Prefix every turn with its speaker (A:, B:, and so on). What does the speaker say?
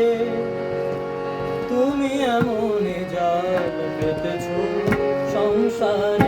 A: রে তুমি এমন জাল পেতেছ সংসার